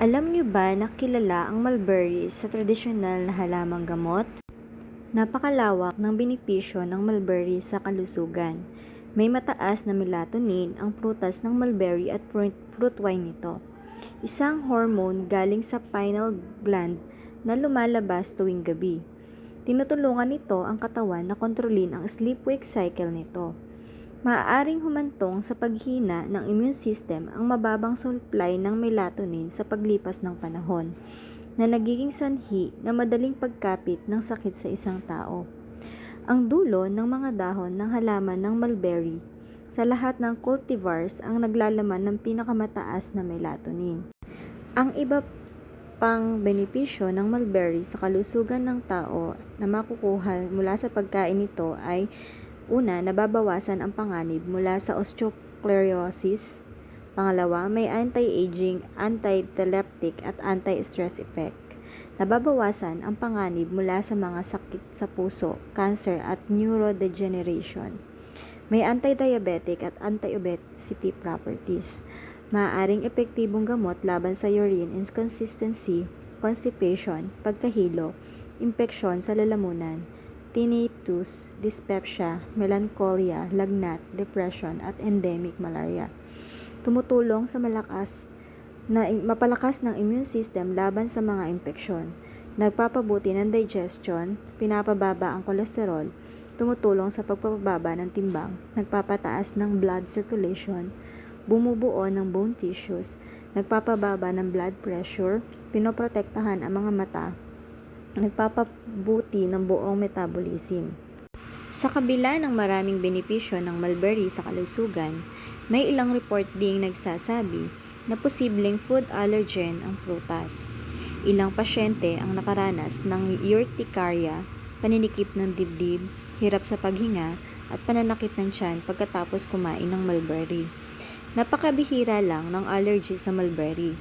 Alam niyo ba na kilala ang mulberry sa tradisyonal na halamang gamot? Napakalawak ng benepisyo ng mulberry sa kalusugan. May mataas na melatonin ang prutas ng mulberry at fruit wine nito. Isang hormone galing sa pineal gland na lumalabas tuwing gabi. Tinutulungan nito ang katawan na kontrolin ang sleep-wake cycle nito. Maaaring humantong sa paghina ng immune system ang mababang supply ng melatonin sa paglipas ng panahon, na nagiging sanhi na madaling pagkapit ng sakit sa isang tao. Ang dulo ng mga dahon ng halaman ng mulberry sa lahat ng cultivars ang naglalaman ng pinakamataas na melatonin. Ang iba pang benepisyo ng mulberry sa kalusugan ng tao na makukuha mula sa pagkain nito ay Una, nababawasan ang panganib mula sa osteosclerosis. Pangalawa, may anti-aging, anti-teleptic at anti-stress effect. Nababawasan ang panganib mula sa mga sakit sa puso, cancer at neurodegeneration. May anti-diabetic at anti-obesity properties. Maaaring epektibong gamot laban sa urine inconsistency, constipation, pagkahilo, impeksyon sa lalamunan, tinnitus, dyspepsia, melancholia, lagnat, depression, at endemic malaria. Tumutulong sa malakas na mapalakas ng immune system laban sa mga impeksyon. Nagpapabuti ng digestion, pinapababa ang kolesterol, tumutulong sa pagpapababa ng timbang, nagpapataas ng blood circulation, bumubuo ng bone tissues, nagpapababa ng blood pressure, pinoprotektahan ang mga mata, nagpapabuti ng buong metabolism. Sa kabila ng maraming benepisyo ng mulberry sa kalusugan, may ilang report ding nagsasabi na posibleng food allergen ang prutas. Ilang pasyente ang nakaranas ng urticaria, paninikip ng dibdib, hirap sa paghinga, at pananakit ng tiyan pagkatapos kumain ng mulberry. Napakabihira lang ng allergy sa mulberry.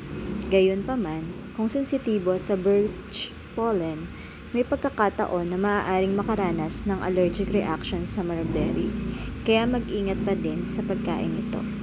Gayunpaman, kung sensitibo sa birch pollen, may pagkakataon na maaaring makaranas ng allergic reaction sa mulberry, kaya mag-ingat pa din sa pagkain nito.